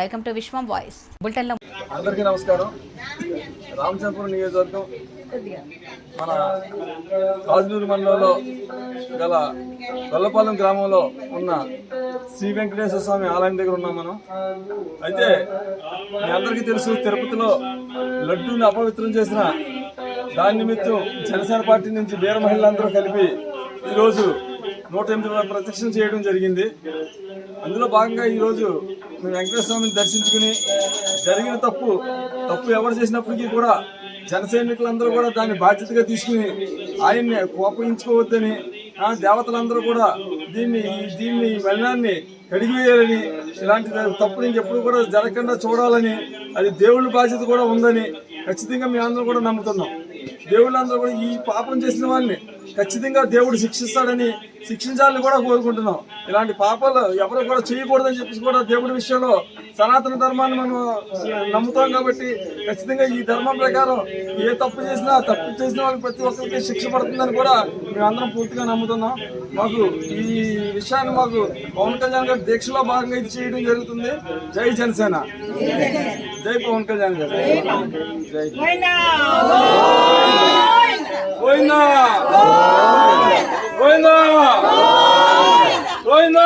Welcome to Vishwam voice. బులెటిన్లో అందరికీ నమస్కారం. రామచంద్రపురం నియోజకవర్గం మన రాజనూరు మండలంలో గల గొల్లపాలెం గ్రామంలో ఉన్న శ్రీ వెంకటేశ్వర స్వామి ఆలయం దగ్గర ఉన్నాం మనం. అయితే మీ అందరికీ తెలుసు తిరుపతిలో లడ్డూని అపవిత్రం చేసిన దాని నిమిత్తం జనసేన పార్టీ నుంచి వీర మహిళలందరూ కలిపి ఈరోజు నూట ఎనిమిది ప్రత్యక్షం చేయడం జరిగింది. అందులో భాగంగా ఈరోజు మేము వెంకటేశ్వర స్వామిని దర్శించుకుని జరిగిన తప్పు తప్పు ఎవరు చేసినప్పటికీ కూడా జన సైనికులందరూ కూడా దాన్ని బాధ్యతగా తీసుకుని ఆయన్ని కోపగించుకోవద్దని ఆ దేవతలందరూ కూడా దీన్ని ఈ- దీన్ని మలినాన్ని కడిగివేయాలని ఇలాంటి తప్పులు ఇంకెప్పుడు కూడా జరగకుండా చూడాలని అది దేవుళ్ళ బాధ్యత కూడా ఉందని ఖచ్చితంగా మేము అందరం కూడా నమ్ముతున్నాం. దేవుళ్ళందరూ కూడా ఈ పాపం చేసిన వాళ్ళని ఖచ్చితంగా దేవుడు శిక్షిస్తాడని శిక్షించాలని కూడా కోరుకుంటున్నాం. ఇలాంటి పాపాలు ఎవరు కూడా చేయకూడదని చెప్పేసి కూడా దేవుడి విషయంలో సనాతన ధర్మాన్ని మనం నమ్ముతాం కాబట్టి ఖచ్చితంగా ఈ ధర్మం ప్రకారం ఏ తప్పు చేసినా తప్పు చేసిన వాళ్ళకి ప్రతి ఒక్కరికి శిక్ష పడుతుందని కూడా మేమందరం పూర్తిగా నమ్ముతున్నాం. మాకు ఈ విషయాన్ని మాకు పవన్ కళ్యాణ్ గారి దీక్షలో భాగంగా ఇది చేయడం జరుగుతుంది. జై జనసేన. జై పవన్ కళ్యాణ్ గారు. జై. పోయినా పోయినా పోయినా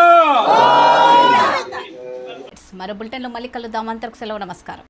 మరో బులెటిన్లో మళ్ళీ కలుద్దాం. అంతకు సెలవు నమస్కారం.